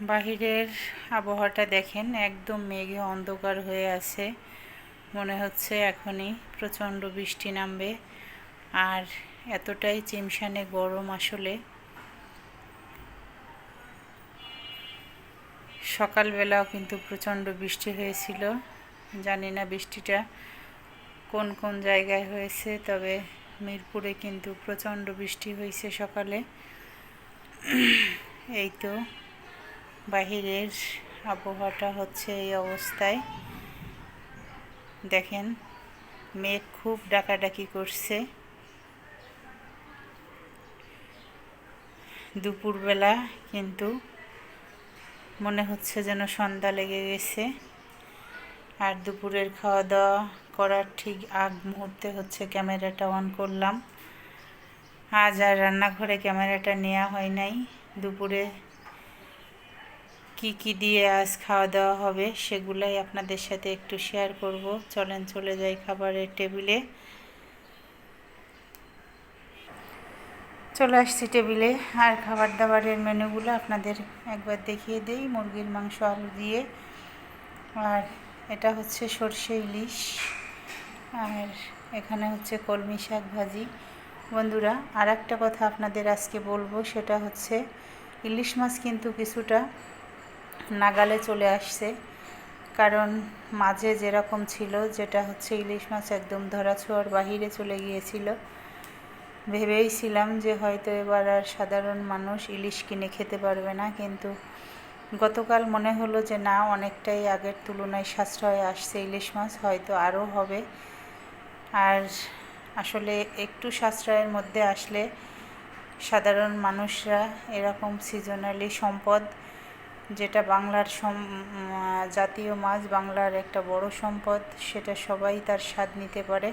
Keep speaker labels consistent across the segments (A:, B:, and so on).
A: বাহিরের আবহাওয়াটা দেখেন, একদম মেঘে অন্ধকার হয়ে আছে। মনে হচ্ছে এখনই প্রচণ্ড বৃষ্টি নামবে। আর এতটাই চিমসানে গরম আসলে। সকালবেলাও কিন্তু প্রচণ্ড বৃষ্টি হয়েছিল। জানি না বৃষ্টিটা কোন কোন জায়গায় হয়েছে, তবে মিরপুরে কিন্তু প্রচণ্ড বৃষ্টি হয়েছে সকালে। এই তো। বাহিরের আবহাওয়াটা হচ্ছে এই অবস্থায়। দেখেন, মেঘ খুব ডাকাডাকি করছে। দুপুরবেলা কিন্তু মনে হচ্ছে যেন সন্ধ্যা লেগে গেছে। আর দুপুরের খাওয়া দাওয়া করার ঠিক আগ মুহূর্তে হচ্ছে ক্যামেরাটা অন করলাম। আজ আর রান্নাঘরে ক্যামেরাটা নেওয়া হয় নাই। দুপুরে কি কি দিয়ে আজ খাওয়া দাওয়া হবে সেগুলাই আপনাদের সাথে একটু শেয়ার করব। চলেন, চলে যাই খাবারের টেবিলে চলে আসছি টেবিলে আর খাবার দাবারের মেনুগুলো আপনাদের একবার দেখিয়ে দেই। মুরগির মাংস, আলু দিয়ে। আর এটা হচ্ছে সর্ষে ইলিশ। আর এখানে হচ্ছে কলমি শাক ভাজি। বন্ধুরা আর একটা কথা আপনাদের আজকে বলব, সেটা হচ্ছে ইলিশ মাছ কিন্তু কিছুটা নাগালে চলে আসছে। কারণ মাঝে যেরকম ছিল, যেটা হচ্ছে ইলিশ মাছ একদম ধরা ছোঁয়ার বাহিরে চলে গিয়েছিল। ভেবেইছিলাম যে হয়তো এবার আর সাধারণ মানুষ ইলিশ কিনে খেতে পারবে না, কিন্তু গতকাল মনে হলো যে না, অনেকটাই আগের তুলনায় সাশ্রয় আসছে ইলিশ মাছ, হয়তো আরও হবে। আর আসলে একটু সাশ্রয়ের মধ্যে আসলে সাধারণ মানুষরা এরকম সিজনালি সম্পদ যেটা বাংলার সম জাতীয় মাছ, বাংলার একটা বড় সম্পদ, সেটা সবাই তার স্বাদ নিতে পারে।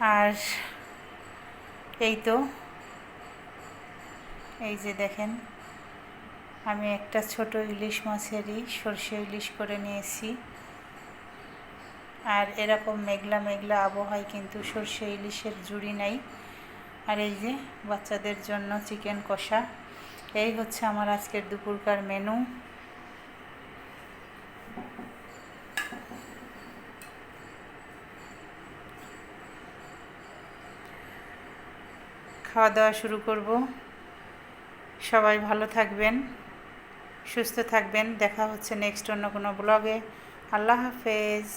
A: আর এই তো, এই যে দেখেন, আমি একটা ছোট ইলিশ মাছেরই সর্ষে ইলিশ করে নিয়েছি। আর এরকম মেঘলা মেঘলা আবহাওয়ায় কিন্তু সর্ষে ইলিশের জুড়ি নাই। আর এই যে বাচ্চাদের জন্য চিকেন কষা। এই হচ্ছে আমার আজকের দুপুরকার মেনু খাওয়া দাওয়া শুরু করব। সবাই ভালো থাকবেন, সুস্থ থাকবেন। দেখা হচ্ছে নেক্সট অন্য কোনো ব্লগে আল্লাহ হাফেজ।